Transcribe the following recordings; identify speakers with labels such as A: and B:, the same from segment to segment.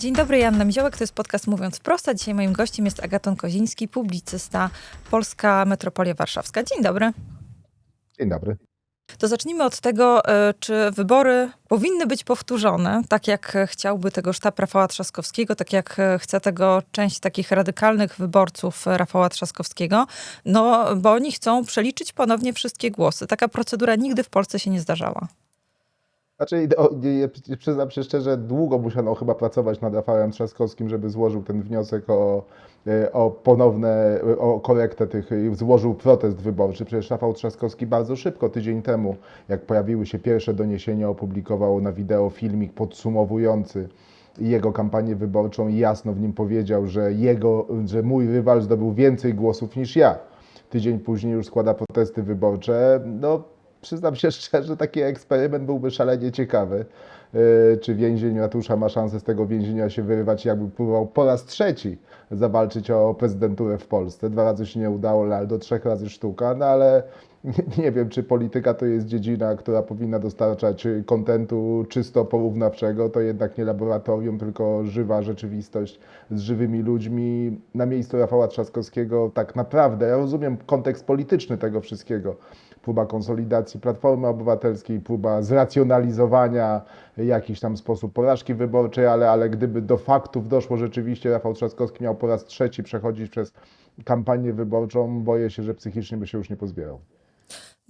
A: Dzień dobry, Janna Miziołek, to jest podcast Mówiąc Wprost, a dzisiaj moim gościem jest Agaton Koziński, publicysta, Polska Metropolia Warszawska. Dzień dobry.
B: Dzień dobry.
A: To zacznijmy od tego, e, czy wybory powinny być powtórzone, tak jak chciałby tego sztab Rafała Trzaskowskiego, tak jak chce tego część takich radykalnych wyborców Rafała Trzaskowskiego, no bo oni chcą przeliczyć ponownie wszystkie głosy. Taka procedura nigdy w Polsce się nie zdarzała.
B: Znaczy, o, przyznam się szczerze, długo musiano chyba pracować nad Rafałem Trzaskowskim, żeby złożył ten wniosek o, e, o ponowne, o korektę tych, złożył protest wyborczy. Przecież Rafał Trzaskowski bardzo szybko, tydzień temu, jak pojawiły się pierwsze doniesienia, opublikował na wideo filmik podsumowujący jego kampanię wyborczą i jasno w nim powiedział, że, jego, że mój rywal zdobył więcej głosów niż ja. Tydzień później już składa protesty wyborcze. No, przyznam się szczerze, taki eksperyment byłby szalenie ciekawy. Yy, Czy więzień ratusza ma szansę z tego więzienia się wyrywać, jakby próbował po raz trzeci zawalczyć o prezydenturę w Polsce. Dwa razy się nie udało, ale do trzech razy sztuka, no ale nie, nie wiem, czy polityka to jest dziedzina, która powinna dostarczać kontentu czysto porównawczego. To jednak nie laboratorium, tylko żywa rzeczywistość z żywymi ludźmi. Na miejscu Rafała Trzaskowskiego tak naprawdę, ja rozumiem kontekst polityczny tego wszystkiego, próba konsolidacji Platformy Obywatelskiej, próba zracjonalizowania jakiś tam sposób porażki wyborczej, ale, ale gdyby do faktów doszło rzeczywiście, Rafał Trzaskowski miał po raz trzeci przechodzić przez kampanię wyborczą, boję się, że psychicznie by się już nie pozbierał.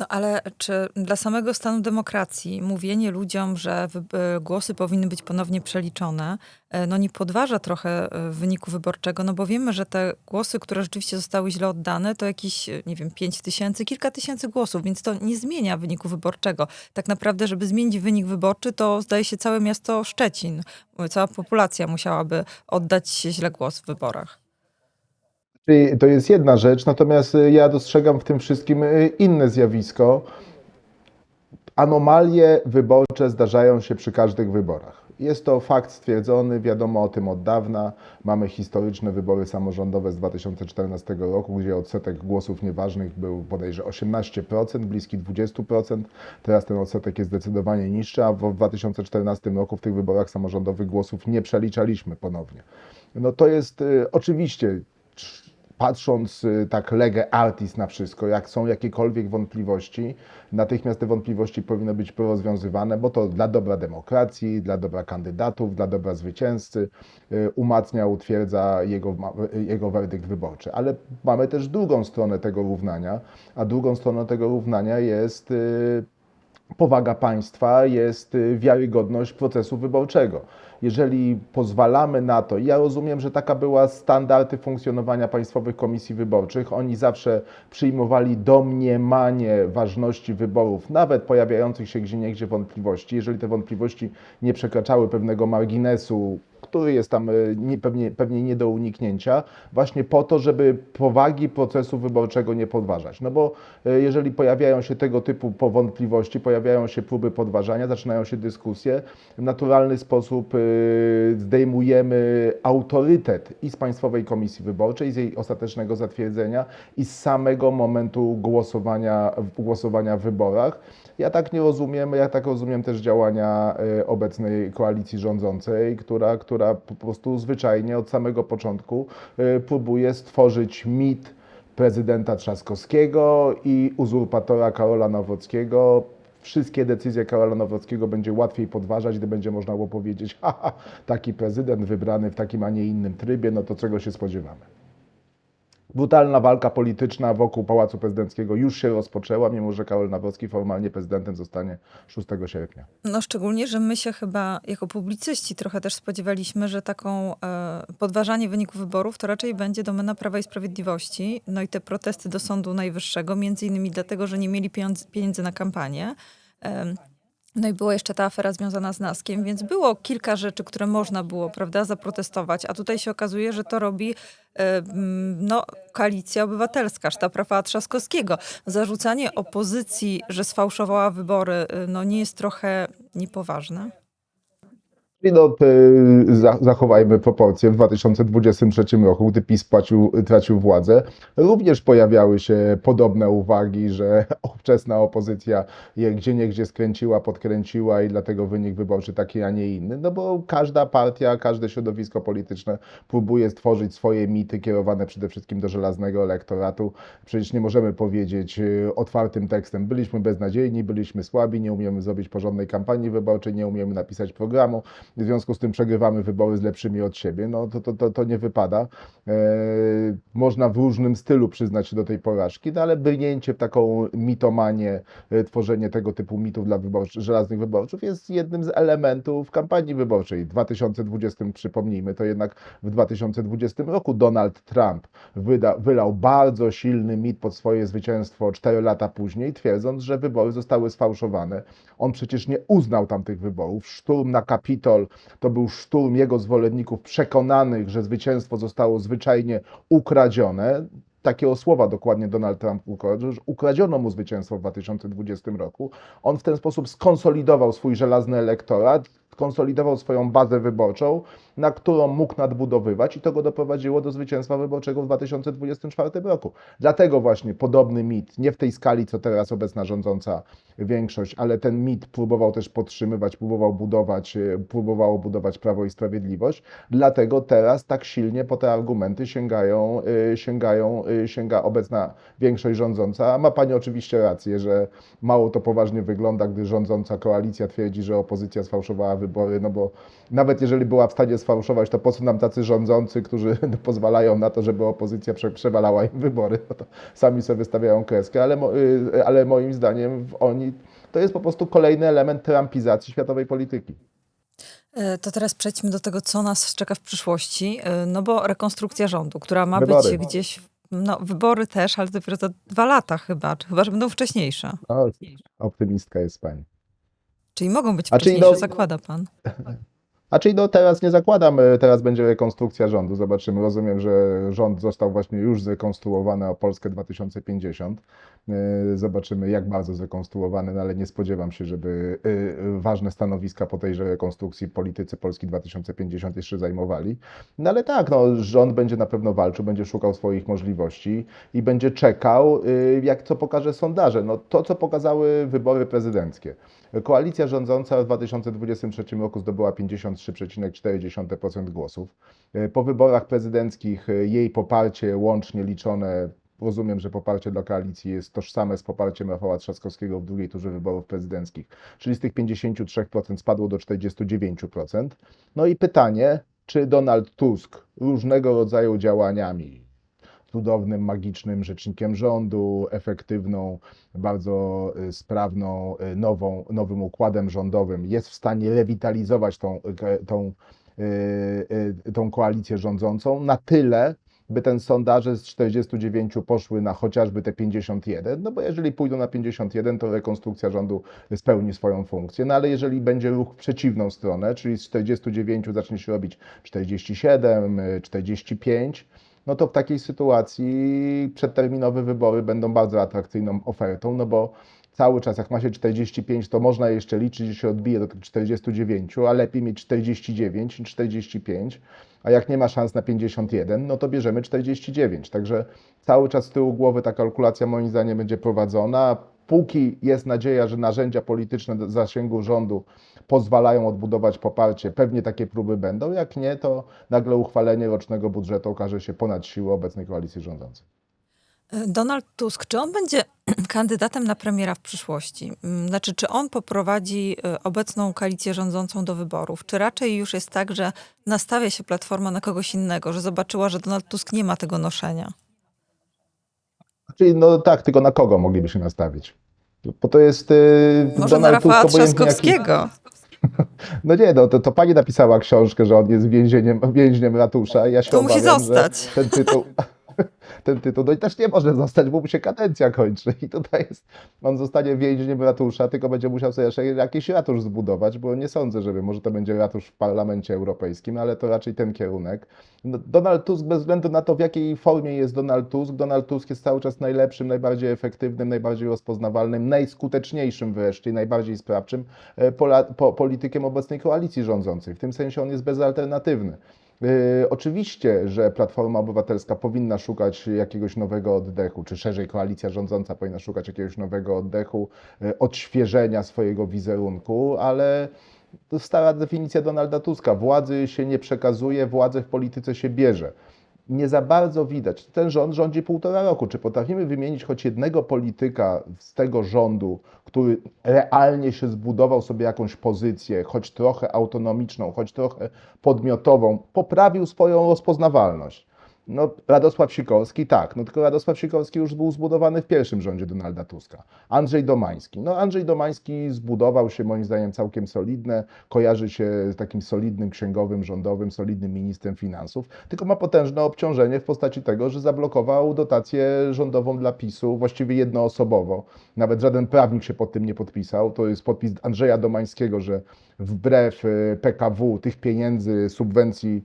A: No ale czy dla samego stanu demokracji mówienie ludziom, że e, głosy powinny być ponownie przeliczone, e, no nie podważa trochę e, wyniku wyborczego, no bo wiemy, że te głosy, które rzeczywiście zostały źle oddane, to jakieś, nie wiem, pięć tysięcy, kilka tysięcy głosów, więc to nie zmienia wyniku wyborczego. Tak naprawdę, żeby zmienić wynik wyborczy, to zdaje się całe miasto Szczecin, cała populacja musiałaby oddać źle głos w wyborach.
B: To jest jedna rzecz, natomiast y, ja dostrzegam w tym wszystkim y, inne zjawisko. Anomalie wyborcze zdarzają się przy każdych wyborach. Jest to fakt stwierdzony, wiadomo o tym od dawna. Mamy historyczne wybory samorządowe z 2014 roku, gdzie odsetek głosów nieważnych był bodajże 18%, bliski 20%. Teraz ten odsetek jest zdecydowanie niższy, a w 2014 roku w tych wyborach samorządowych głosów nie przeliczaliśmy ponownie. No to jest y, oczywiście patrząc y, tak lege artis na wszystko, jak są jakiekolwiek wątpliwości, natychmiast te wątpliwości powinny być porozwiązywane, bo to dla dobra demokracji, dla dobra kandydatów, dla dobra zwycięzcy y, umacnia, utwierdza jego, jego werdykt wyborczy. Ale mamy też drugą stronę tego równania, a drugą stroną tego równania jest y, powaga państwa, jest y, wiarygodność procesu wyborczego. Jeżeli pozwalamy na to, ja rozumiem, że taka była standardy funkcjonowania państwowych komisji wyborczych, oni zawsze przyjmowali domniemanie ważności wyborów, nawet pojawiających się gdzie niegdzie wątpliwości. Jeżeli te wątpliwości nie przekraczały pewnego marginesu, który jest tam y, nie, pewnie, pewnie nie do uniknięcia, właśnie po to, żeby powagi procesu wyborczego nie podważać. No bo y, jeżeli pojawiają się tego typu powątpliwości, pojawiają się próby podważania, zaczynają się dyskusje, w naturalny sposób y, zdejmujemy autorytet i z Państwowej Komisji Wyborczej, z jej ostatecznego zatwierdzenia, i z samego momentu głosowania, głosowania w wyborach. Ja tak nie rozumiem, ja tak rozumiem też działania obecnej koalicji rządzącej, która, która po prostu zwyczajnie od samego początku y, próbuje stworzyć mit prezydenta Trzaskowskiego i uzurpatora Karola Nawrockiego. Wszystkie decyzje Karola Nawrockiego będzie łatwiej podważać, gdy będzie można było powiedzieć, haha, taki prezydent wybrany w takim, a nie innym trybie, no to czego się spodziewamy. Brutalna walka polityczna wokół Pałacu Prezydenckiego już się rozpoczęła, mimo że Karol Nawrocki formalnie prezydentem zostanie 6 sierpnia.
A: No szczególnie, że my się chyba jako publicyści trochę też spodziewaliśmy, że taką e, podważanie wyników wyborów to raczej będzie domena Prawa i Sprawiedliwości. No i te protesty do Sądu Najwyższego, między innymi dlatego, że nie mieli pieniędzy na kampanię. Em, no i była jeszcze ta afera związana z Naskiem, więc było kilka rzeczy, które można było, prawda, zaprotestować, a tutaj się okazuje, że to robi e, no, koalicja obywatelska, sztab Rafała Trzaskowskiego. Zarzucanie opozycji, że sfałszowała wybory, e, no nie jest trochę niepoważne?
B: I no, y, za- zachowajmy proporcje. W 2023 roku, gdy PiS płacił, tracił władzę, również pojawiały się podobne uwagi, że ówczesna opozycja je gdzie niegdzie skręciła, podkręciła i dlatego wynik wyborczy taki, a nie inny. No bo każda partia, każde środowisko polityczne próbuje stworzyć swoje mity kierowane przede wszystkim do żelaznego elektoratu. Przecież nie możemy powiedzieć y, otwartym tekstem, byliśmy beznadziejni, byliśmy słabi, nie umiemy zrobić porządnej kampanii wyborczej, nie umiemy napisać programu, w związku z tym przegrywamy wybory z lepszymi od siebie. No to, to, to, to nie wypada. E, można w różnym stylu przyznać się do tej porażki, no ale brnięcie w taką mitomanię, e, tworzenie tego typu mitów dla wyborczy, żelaznych wyborców jest jednym z elementów kampanii wyborczej. W 2020, przypomnijmy, to jednak w 2020 roku Donald Trump wyda, wylał bardzo silny mit pod swoje zwycięstwo 4 lata później, twierdząc, że wybory zostały sfałszowane. On przecież nie uznał tamtych wyborów. Szturm na Kapitol to był szturm jego zwolenników przekonanych, że zwycięstwo zostało zwyczajnie ukradzione. Takiego słowa dokładnie Donald Trump że ukradziono mu zwycięstwo w 2020 roku. On w ten sposób skonsolidował swój żelazny elektorat, skonsolidował swoją bazę wyborczą, na którą mógł nadbudowywać i to go doprowadziło do zwycięstwa wyborczego w 2024 roku. Dlatego właśnie podobny mit, nie w tej skali, co teraz obecna rządząca większość, ale ten mit próbował też podtrzymywać, próbował budować, e, próbowało budować Prawo i Sprawiedliwość. Dlatego teraz tak silnie po te argumenty sięgają, e, sięgają, e, sięga obecna większość rządząca. Ma Pani oczywiście rację, że mało to poważnie wygląda, gdy rządząca koalicja twierdzi, że opozycja sfałszowała wybory, no bo nawet jeżeli była w stanie sfałszować, to po co nam tacy rządzący, którzy pozwalają na to, żeby opozycja prze, przewalała im wybory, no to sami sobie wystawiają kreskę, ale, y, ale moim zdaniem oni, to jest po prostu kolejny element trampizacji światowej polityki.
A: E, To teraz przejdźmy do tego, co nas czeka w przyszłości. E, No bo rekonstrukcja rządu, która ma
B: Wybory.
A: być gdzieś, no wybory też, ale dopiero za dwa lata chyba, czy chyba, że będą wcześniejsze.
B: No, optymistka jest pani.
A: Czyli mogą być
B: A czyli
A: wcześniejsze,
B: no-
A: zakłada pan.
B: A czyli no teraz nie zakładam, y, teraz będzie rekonstrukcja rządu. Zobaczymy. Rozumiem, że rząd został właśnie już zrekonstruowany o Polskę 2050. Y, Zobaczymy, jak bardzo zrekonstruowany, no ale nie spodziewam się, żeby y, ważne stanowiska po tejże rekonstrukcji politycy Polski 2050 jeszcze zajmowali. No ale tak, no, rząd będzie na pewno walczył, będzie szukał swoich możliwości i będzie czekał, jak co pokaże sondaże. No, to, co pokazały wybory prezydenckie. Koalicja rządząca w 2023 roku zdobyła 53,4% głosów. E, Po wyborach prezydenckich e, jej poparcie łącznie liczone, rozumiem, że poparcie dla koalicji jest tożsame z poparciem Rafała Trzaskowskiego w drugiej turze wyborów prezydenckich, czyli z tych 53% spadło do 49%. No i pytanie, czy Donald Tusk różnego rodzaju działaniami, cudownym, magicznym rzecznikiem rządu, efektywną, bardzo y, sprawną, y, nową, nowym układem rządowym. Jest w stanie rewitalizować tą, tą, y, y, tą koalicję rządzącą na tyle, by ten sondaże z 49 poszły na chociażby te 51, no bo jeżeli pójdą na 51, to rekonstrukcja rządu spełni swoją funkcję, no ale jeżeli będzie ruch w przeciwną stronę, czyli z 49 zacznie się robić 47, y, 45, no to w takiej sytuacji przedterminowe wybory będą bardzo atrakcyjną ofertą, no bo cały czas jak ma się 45, to można jeszcze liczyć, że się odbije do tych 49, a lepiej mieć 49 niż 45, a jak nie ma szans na 51, no to bierzemy 49. Także cały czas z tyłu głowy ta kalkulacja moim zdaniem będzie prowadzona. Póki jest nadzieja, że narzędzia polityczne zasięgu rządu pozwalają odbudować poparcie, pewnie takie próby będą. Jak nie, to nagle uchwalenie rocznego budżetu okaże się ponad siłę obecnej koalicji rządzącej.
A: E, Donald Tusk, czy on będzie kandydatem na premiera w przyszłości? Mm, Znaczy, czy on poprowadzi e, obecną koalicję rządzącą do wyborów? Czy raczej już jest tak, że nastawia się Platforma na kogoś innego, że zobaczyła, że Donald Tusk nie ma tego noszenia?
B: Czyli no tak, tylko na kogo mogliby się nastawić? Bo to jest yy,
A: Może na
B: Donald Tusk
A: Rafała
B: jaki-
A: Trzaskowskiego?
B: No nie, no to, to pani napisała książkę, że on jest więzieniem, więźniem ratusza ja się
A: To musi
B: obawiam,
A: zostać.
B: że ten tytuł... ten tytuł. No i też nie może zostać, bo mu się kadencja kończy. I tutaj jest, on zostanie więźniem ratusza, tylko będzie musiał sobie jeszcze jakiś ratusz zbudować, bo nie sądzę, żeby może to będzie ratusz w Parlamencie Europejskim, ale to raczej ten kierunek. No, Donald Tusk, bez względu na to, w jakiej formie jest Donald Tusk, Donald Tusk jest cały czas najlepszym, najbardziej efektywnym, najbardziej rozpoznawalnym, najskuteczniejszym wreszcie, najbardziej sprawczym e, pola, po, politykiem obecnej koalicji rządzącej. W tym sensie on jest bezalternatywny. Yy, oczywiście, że Platforma Obywatelska powinna szukać jakiegoś nowego oddechu, czy szerzej koalicja rządząca powinna szukać jakiegoś nowego oddechu, yy, odświeżenia swojego wizerunku, ale to stara definicja Donalda Tuska. Władzy się nie przekazuje, władzę w polityce się bierze. Nie za bardzo widać. Ten rząd rządzi półtora roku. Czy potrafimy wymienić choć jednego polityka z tego rządu, który realnie się zbudował sobie jakąś pozycję, choć trochę autonomiczną, choć trochę podmiotową, poprawił swoją rozpoznawalność? No, Radosław Sikorski tak, no tylko Radosław Sikorski już był zbudowany w pierwszym rządzie Donalda Tuska. Andrzej Domański. No Andrzej Domański zbudował się moim zdaniem całkiem solidne, kojarzy się z takim solidnym księgowym, rządowym, solidnym ministrem finansów, tylko ma potężne obciążenie w postaci tego, że zablokował dotację rządową dla PiSu, właściwie jednoosobowo. Nawet żaden prawnik się pod tym nie podpisał. To jest podpis Andrzeja Domańskiego, że wbrew e, PKW tych pieniędzy, subwencji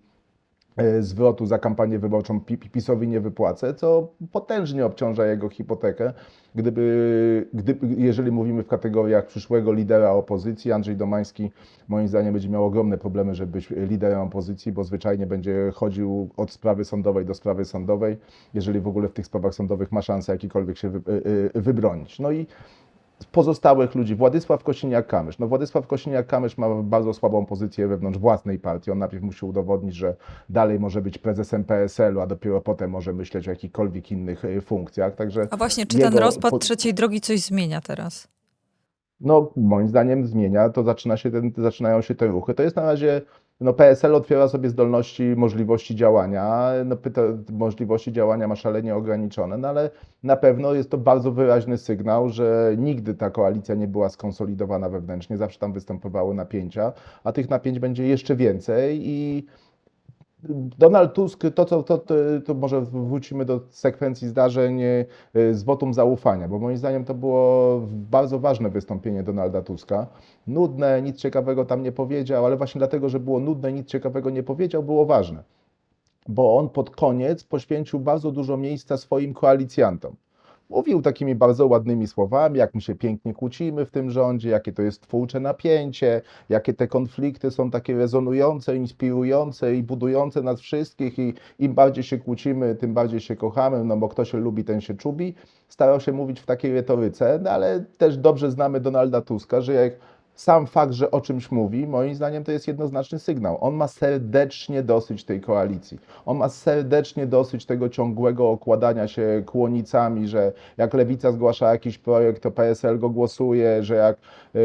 B: zwrotu za kampanię wyborczą Pi- Pi- PiSowi nie wypłacę, co potężnie obciąża jego hipotekę. Gdyby, gdyby, jeżeli mówimy w kategoriach przyszłego lidera opozycji, Andrzej Domański moim zdaniem będzie miał ogromne problemy, żeby być liderem opozycji, bo zwyczajnie będzie chodził od sprawy sądowej do sprawy sądowej, jeżeli w ogóle w tych sprawach sądowych ma szansę jakikolwiek się y, y, wybronić. No i pozostałych ludzi. Władysław Kosiniak-Kamysz. No Władysław Kosiniak-Kamysz ma bardzo słabą pozycję wewnątrz własnej partii. On najpierw musi udowodnić, że dalej może być prezesem PSL-u, a dopiero potem może myśleć o jakichkolwiek innych y, funkcjach. Także
A: A właśnie, czy
B: jego
A: ten rozpad trzeciej drogi coś zmienia teraz?
B: no, moim zdaniem zmienia, to zaczyna się ten, zaczynają się te ruchy. To jest na razie, no PSL otwiera sobie zdolności, możliwości działania, no pyta, możliwości działania ma szalenie ograniczone, no ale na pewno jest to bardzo wyraźny sygnał, że nigdy ta koalicja nie była skonsolidowana wewnętrznie, zawsze tam występowały napięcia, a tych napięć będzie jeszcze więcej i Donald Tusk, to, co, to, to, to może wrócimy do sekwencji zdarzeń e, z wotum zaufania, bo moim zdaniem to było bardzo ważne wystąpienie Donalda Tuska. Nudne, nic ciekawego tam nie powiedział, ale właśnie dlatego, że było nudne, nic ciekawego nie powiedział, było ważne. Bo on pod koniec poświęcił bardzo dużo miejsca swoim koalicjantom. Mówił takimi bardzo ładnymi słowami, jak my się pięknie kłócimy w tym rządzie, jakie to jest twórcze napięcie, jakie te konflikty są takie rezonujące, inspirujące i budujące nas wszystkich i im bardziej się kłócimy, tym bardziej się kochamy, no bo kto się lubi, ten się czubi. Starał się mówić w takiej retoryce, no ale też dobrze znamy Donalda Tuska, że jak sam fakt, że o czymś mówi, moim zdaniem to jest jednoznaczny sygnał. On ma serdecznie dosyć tej koalicji. On ma serdecznie dosyć tego ciągłego okładania się kłonicami, że jak lewica zgłasza jakiś projekt, to PSL go głosuje, że jak y,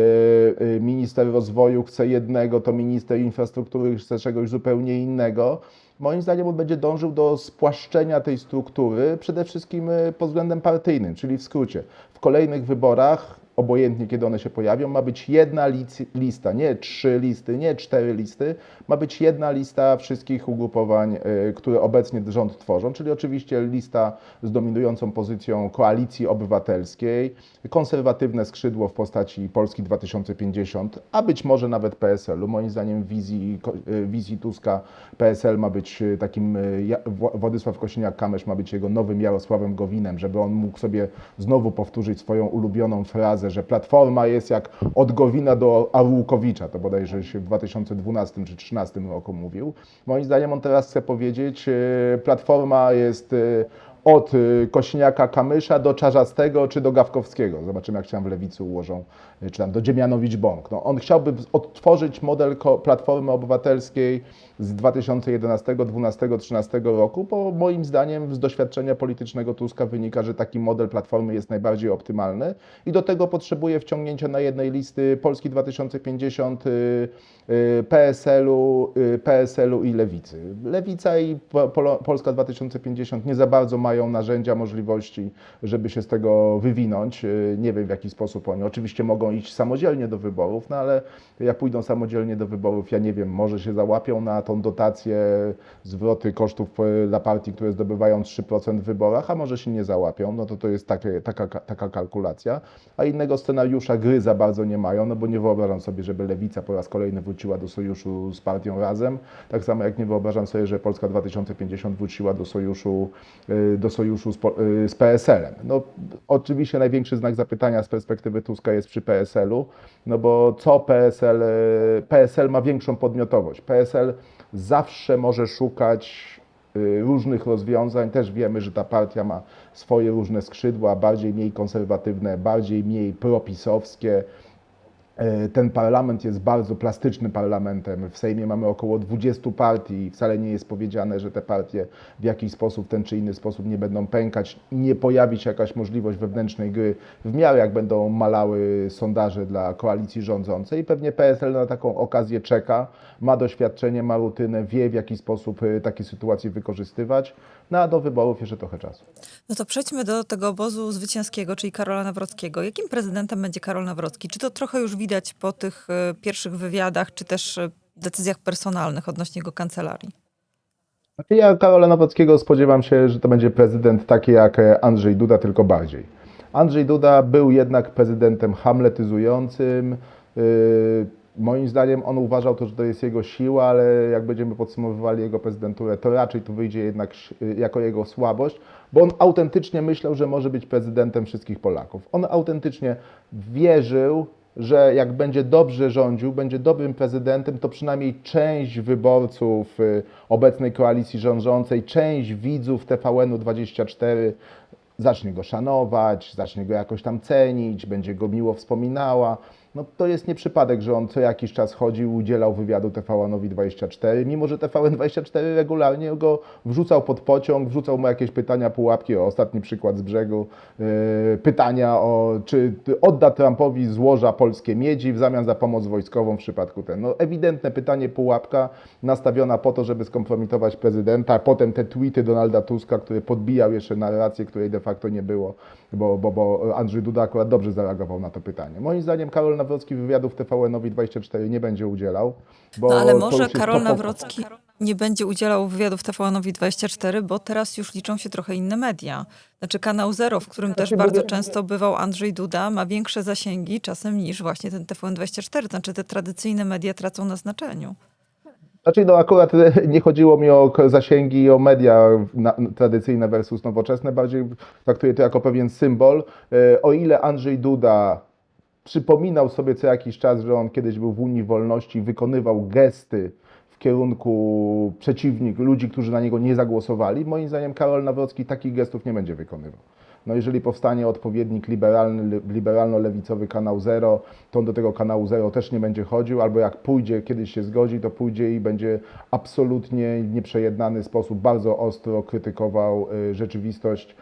B: y, minister rozwoju chce jednego, to minister infrastruktury chce czegoś zupełnie innego. Moim zdaniem on będzie dążył do spłaszczenia tej struktury, przede wszystkim y, pod względem partyjnym, czyli w skrócie. W kolejnych wyborach obojętnie kiedy one się pojawią, ma być jedna lista, nie trzy listy, nie cztery listy, ma być jedna lista wszystkich ugrupowań, y, które obecnie rząd tworzą, czyli oczywiście lista z dominującą pozycją koalicji obywatelskiej, konserwatywne skrzydło w postaci Polski 2050, a być może nawet PSL-u. Moim zdaniem wizji, y, wizji Tuska PSL ma być y, takim, Władysław Kosiniak-Kamysz ma być jego nowym Jarosławem Gowinem, żeby on mógł sobie znowu powtórzyć swoją ulubioną frazę, że Platforma jest jak od Gowina do Arłukowicza, to bodajże się w 2012 czy 2013 roku mówił. Moim zdaniem on teraz chce powiedzieć, y, Platforma jest y, od y, Kośniaka Kamysza do Czarzastego czy do Gawkowskiego. Zobaczymy, jak się tam w lewicy ułożą, y, czy tam do Dziemianowicz-Bąk. No, on chciałby odtworzyć model Platformy Obywatelskiej z 2011, 12, 13 roku, bo moim zdaniem z doświadczenia politycznego Tuska wynika, że taki model Platformy jest najbardziej optymalny i do tego potrzebuje wciągnięcia na jednej listy Polski 2050, y, y, PSL-u, PSL-u i Lewicy. Lewica i Polska 2050 nie za bardzo mają mają narzędzia, możliwości, żeby się z tego wywinąć. Y, Nie wiem w jaki sposób oni. Oczywiście mogą iść samodzielnie do wyborów, no ale jak pójdą samodzielnie do wyborów, ja nie wiem, może się załapią na tą dotację, zwroty kosztów y, dla partii, które zdobywają 3% w wyborach, a może się nie załapią, no to to jest takie, taka, taka kalkulacja. A innego scenariusza gry za bardzo nie mają, no bo nie wyobrażam sobie, żeby Lewica po raz kolejny wróciła do sojuszu z partią Razem. Tak samo jak nie wyobrażam sobie, że Polska 2050 wróciła do sojuszu, y, do sojuszu z, po- y, PSL-em. No, oczywiście największy znak zapytania z perspektywy Tuska jest przy PSL-u, no bo co PSL? y, PSL ma większą podmiotowość. PSL zawsze może szukać y, różnych rozwiązań. Też wiemy, że ta partia ma swoje różne skrzydła, bardziej mniej konserwatywne, bardziej mniej propisowskie. E, Ten parlament jest bardzo plastycznym parlamentem. W Sejmie mamy około 20 partii i wcale nie jest powiedziane, że te partie w jakiś sposób, ten czy inny sposób nie będą pękać. Nie pojawi się jakaś możliwość wewnętrznej gry w miarę jak będą malały sondaże dla koalicji rządzącej. Pewnie PSL na taką okazję czeka, ma doświadczenie, ma rutynę, wie w jaki sposób e, takie sytuacje wykorzystywać. No a do wyborów jeszcze trochę czasu.
A: No to przejdźmy do tego obozu zwycięskiego, czyli Karola Nawrockiego. Jakim prezydentem będzie Karol Nawrocki? Czy to trochę już widać po tych e, pierwszych wywiadach, czy też e, decyzjach personalnych odnośnie jego kancelarii?
B: Znaczy Ja Karola Nowackiego spodziewam się, że to będzie prezydent taki jak e, Andrzej Duda, tylko bardziej. Andrzej Duda był jednak prezydentem hamletyzującym. Yy, Moim zdaniem on uważał to, że to jest jego siła, ale jak będziemy podsumowywali jego prezydenturę, to raczej to wyjdzie jednak jako jego słabość, bo on autentycznie myślał, że może być prezydentem wszystkich Polaków. On autentycznie wierzył, że jak będzie dobrze rządził, będzie dobrym prezydentem, to przynajmniej część wyborców y, obecnej koalicji rządzącej, część widzów TVN-u 24 zacznie go szanować, zacznie go jakoś tam cenić, będzie go miło wspominała. No to jest nie przypadek, że on co jakiś czas chodził, udzielał wywiadu TVN-owi 24, mimo że TVN24 regularnie go wrzucał pod pociąg, wrzucał mu jakieś pytania, pułapki, o ostatni przykład z brzegu, yy, pytania o czy odda Trumpowi złoża polskie miedzi w zamian za pomoc wojskową w przypadku ten. No ewidentne pytanie, pułapka nastawiona po to, żeby skompromitować prezydenta, potem te tweety Donalda Tuska, który podbijał jeszcze narrację, której de facto nie było, bo, bo, bo Andrzej Duda akurat dobrze zareagował na to pytanie. Moim zdaniem Karol Nawrocki wywiadów TVN-owi 24 nie będzie udzielał, bo
A: No ale może Karol Nawrocki nie będzie udzielał wywiadów TVN-owi 24, bo teraz już liczą się trochę inne media. Znaczy kanał Zero, w którym też bardzo często bywał Andrzej Duda, ma większe zasięgi czasem niż właśnie ten TVN24. Znaczy te tradycyjne media tracą na znaczeniu.
B: Znaczy, no akurat nie chodziło mi o zasięgi i o media na, tradycyjne versus nowoczesne, bardziej traktuję to jako pewien symbol. E, O ile Andrzej Duda przypominał sobie co jakiś czas, że on kiedyś był w Unii Wolności, wykonywał gesty w kierunku przeciwnik, ludzi, którzy na niego nie zagłosowali, moim zdaniem Karol Nawrocki takich gestów nie będzie wykonywał. No jeżeli powstanie odpowiednik liberalny, liberalno-lewicowy kanał Zero, to on do tego kanału Zero też nie będzie chodził, albo jak pójdzie, kiedyś się zgodzi, to pójdzie i będzie absolutnie nieprzejednany sposób bardzo ostro krytykował y, rzeczywistość,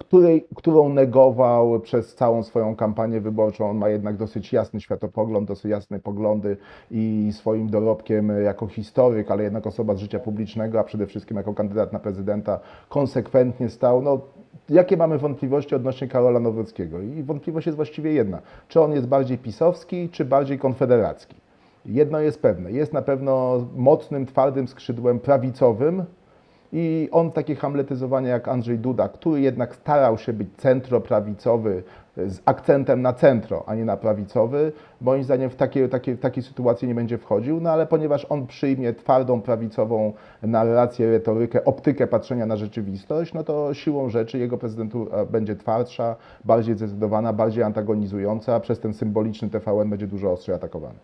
B: której, którą negował przez całą swoją kampanię wyborczą. On ma jednak dosyć jasny światopogląd, dosyć jasne poglądy i swoim dorobkiem jako historyk, ale jednak osoba z życia publicznego, a przede wszystkim jako kandydat na prezydenta, konsekwentnie stał. No, jakie mamy wątpliwości odnośnie Karola Nowrockiego? I wątpliwość jest właściwie jedna. Czy on jest bardziej pisowski, czy bardziej konfederacki? Jedno jest pewne, jest na pewno mocnym, twardym skrzydłem prawicowym, i on takie hamletyzowanie jak Andrzej Duda, który jednak starał się być centroprawicowy z akcentem na centro, a nie na prawicowy, moim zdaniem w takie, takie, w takiej sytuacji nie będzie wchodził, no ale ponieważ on przyjmie twardą prawicową narrację, retorykę, optykę patrzenia na rzeczywistość, no to siłą rzeczy jego prezydentura będzie twardsza, bardziej zdecydowana, bardziej antagonizująca, przez ten symboliczny TVN będzie dużo ostrzej atakowany.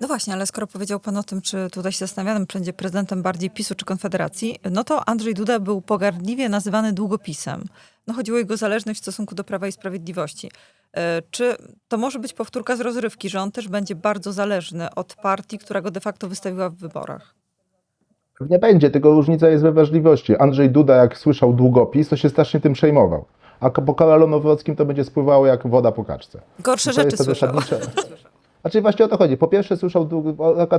A: No właśnie, ale skoro powiedział pan o tym, czy tutaj się zastanawiamy, czy będzie prezydentem bardziej PiSu czy Konfederacji, no to Andrzej Duda był pogardliwie nazywany długopisem. No chodziło o jego zależność w stosunku do Prawa i Sprawiedliwości. E, Czy to może być powtórka z rozrywki, że on też będzie bardzo zależny od partii, która go de facto wystawiła w wyborach?
B: Nie będzie, tylko różnica jest we wrażliwości. Andrzej Duda, jak słyszał długopis, to się strasznie tym przejmował. A po Karolu Nowrockim to będzie spływało jak woda po kaczce.
A: Gorsze rzeczy słyszał.
B: zasadnicze. Znaczy właśnie o to chodzi. Po pierwsze słyszał,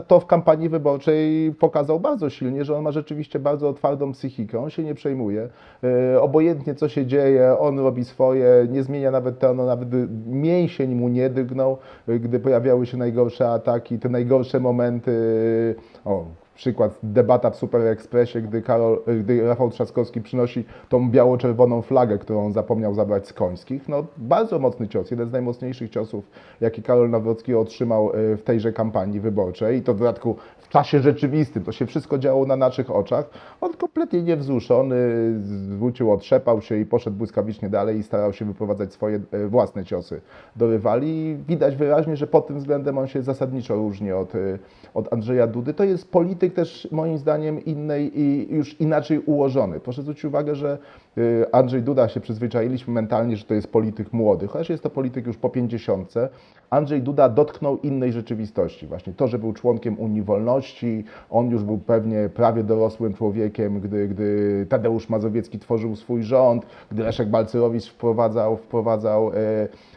B: to w kampanii wyborczej pokazał bardzo silnie, że on ma rzeczywiście bardzo twardą psychikę, on się nie przejmuje. E, obojętnie co się dzieje, on robi swoje, nie zmienia nawet tonu, nawet mięsień mu nie dygnął, e, gdy pojawiały się najgorsze ataki, te najgorsze momenty, o, Przykład debata w Super Expressie, gdy, Karol, gdy Rafał Trzaskowski przynosi tą biało-czerwoną flagę, którą zapomniał zabrać z końskich. No, bardzo mocny cios, jeden z najmocniejszych ciosów, jaki Karol Nawrocki otrzymał e, w tejże kampanii wyborczej. I to w dodatku w czasie rzeczywistym, to się wszystko działo na naszych oczach. On kompletnie niewzruszony, zwrócił, otrzepał się i poszedł błyskawicznie dalej i starał się wyprowadzać swoje e, własne ciosy do rywali. Widać wyraźnie, że pod tym względem on się zasadniczo różni od, e, od Andrzeja Dudy. To jest polityk też moim zdaniem innej i już inaczej ułożony. Proszę zwrócić uwagę, że y, Andrzej Duda się przyzwyczailiśmy mentalnie, że to jest polityk młody, chociaż jest to polityk już po pięćdziesiątce. Andrzej Duda dotknął innej rzeczywistości. Właśnie to, że był członkiem Unii Wolności, on już był pewnie prawie dorosłym człowiekiem, gdy, gdy Tadeusz Mazowiecki tworzył swój rząd, gdy Leszek Balcerowicz wprowadzał, wprowadzał e,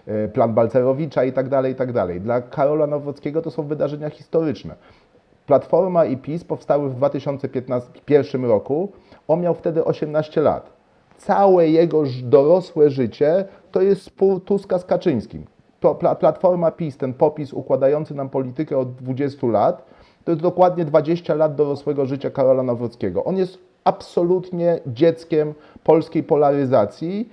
B: e, plan Balcerowicza i tak dalej, i tak dalej. Dla Karola Nowockiego to są wydarzenia historyczne. Platforma i PiS powstały w 2001 roku. On miał wtedy 18 lat. Całe jego dorosłe życie to jest spór Tuska z Kaczyńskim. Platforma PiS, ten popis układający nam politykę od 20 lat, to jest dokładnie 20 lat dorosłego życia Karola Nawrockiego. On jest absolutnie dzieckiem polskiej polaryzacji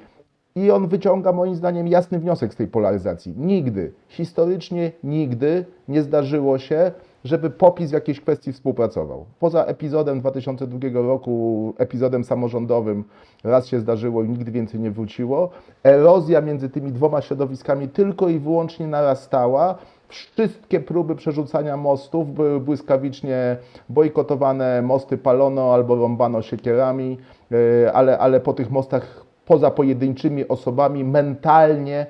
B: i on wyciąga moim zdaniem jasny wniosek z tej polaryzacji. Nigdy, historycznie nigdy nie zdarzyło się, żeby POPIS w jakiejś kwestii współpracował. Poza epizodem 2002 roku, epizodem samorządowym, raz się zdarzyło i nigdy więcej nie wróciło. Erozja między tymi dwoma środowiskami tylko i wyłącznie narastała. Wszystkie próby przerzucania mostów były błyskawicznie bojkotowane, mosty palono albo rąbano siekierami, e, ale, ale po tych mostach poza pojedynczymi osobami mentalnie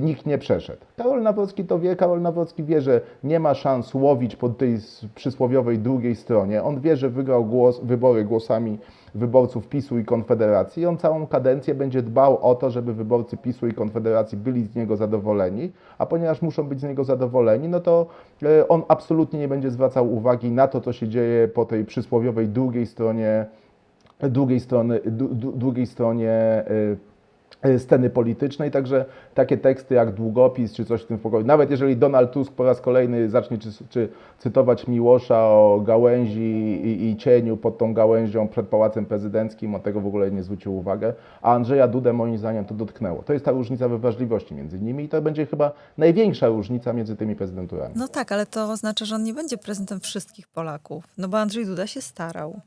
B: nikt nie przeszedł. Karol Nawrocki to wie, Karol Nawrocki wie, że nie ma szans łowić po tej przysłowiowej drugiej stronie. On wie, że wygrał głos, wybory głosami wyborców PiSu i Konfederacji on całą kadencję będzie dbał o to, żeby wyborcy PiSu i Konfederacji byli z niego zadowoleni, a ponieważ muszą być z niego zadowoleni, no to e, on absolutnie nie będzie zwracał uwagi na to, co się dzieje po tej przysłowiowej drugiej stronie drugiej strony, drugiej stronie y, y, sceny politycznej, także takie teksty jak długopis czy coś w tym pokoju. Nawet jeżeli Donald Tusk po raz kolejny zacznie czy, czy cytować Miłosza o gałęzi i, i cieniu pod tą gałęzią przed Pałacem Prezydenckim, on tego w ogóle nie zwrócił uwagę, a Andrzeja Dudę moim zdaniem to dotknęło. To jest ta różnica we wrażliwości między nimi i to będzie chyba największa różnica między tymi prezydenturami.
A: No tak, ale to oznacza, że on nie będzie prezydentem wszystkich Polaków, no bo Andrzej Duda się starał.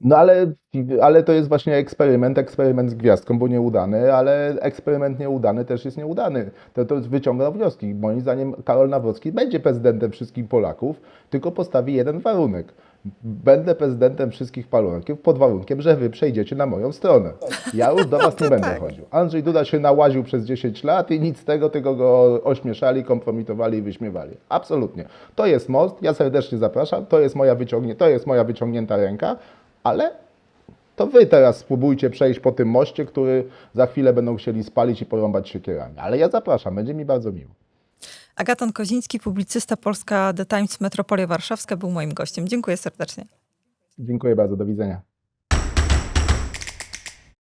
B: No ale, ale to jest właśnie eksperyment, eksperyment z gwiazdką, bo nieudany, ale eksperyment nieudany też jest nieudany. To, to wyciąga wnioski. Moim zdaniem Karol Nawrocki będzie prezydentem wszystkich Polaków, tylko postawi jeden warunek. Będę prezydentem wszystkich Polaków pod warunkiem, że wy przejdziecie na moją stronę. Ja już do was nie będę
A: tak.
B: chodził. Andrzej Duda się nałaził przez 10 lat i nic z tego, tylko go ośmieszali, kompromitowali i wyśmiewali. Absolutnie. To jest most, ja serdecznie zapraszam, to jest moja, wyciągnie, to jest moja wyciągnięta ręka, ale to wy teraz spróbujcie przejść po tym moście, który za chwilę będą chcieli spalić i porąbać siekierami. Ale ja zapraszam, będzie mi bardzo miło.
A: Agaton Koziński, publicysta Polska The Times Metropolia Warszawska był moim gościem. Dziękuję serdecznie.
B: Dziękuję bardzo, do widzenia.